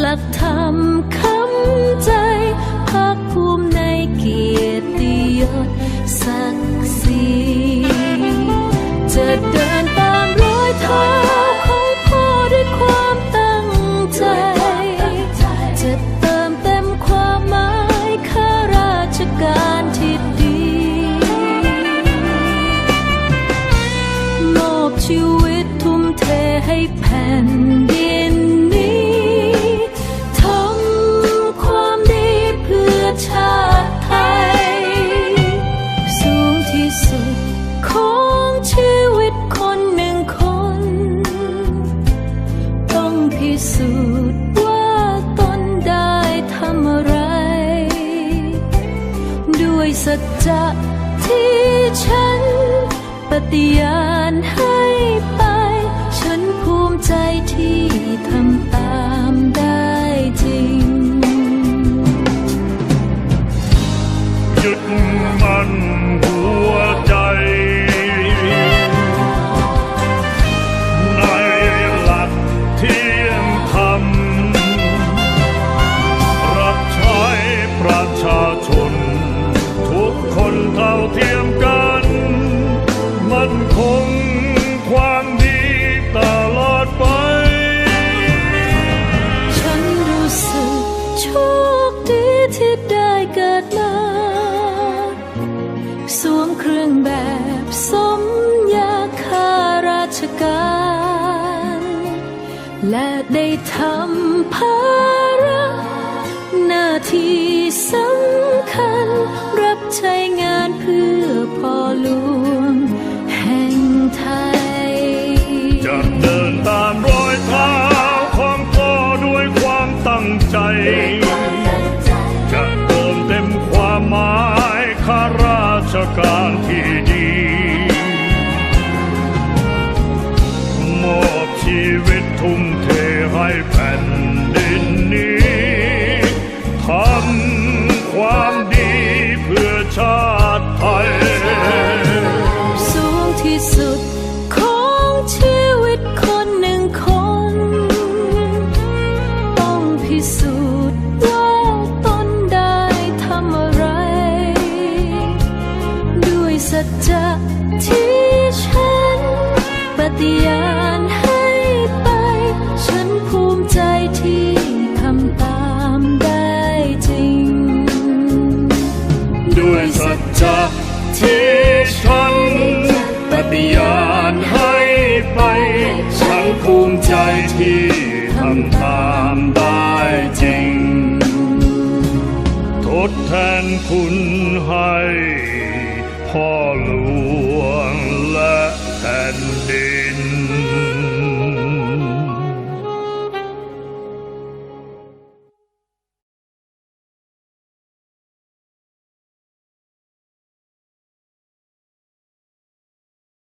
หลักธรรมค สูจน์ว่าตนได้ทำอะไร ด้วยสัจจะที่ฉัน ปฏิญาณให้ไป ฉันภูมิใจที่ทำตามได้จริง ยึดมันหัวใจ เครื่องแบบสมยาคาราชการ และได้ทำภาระหน้าที่สำคัญรับใช้งาน เทดแทนคุณให้พ่อหลวงและแผ่นดิน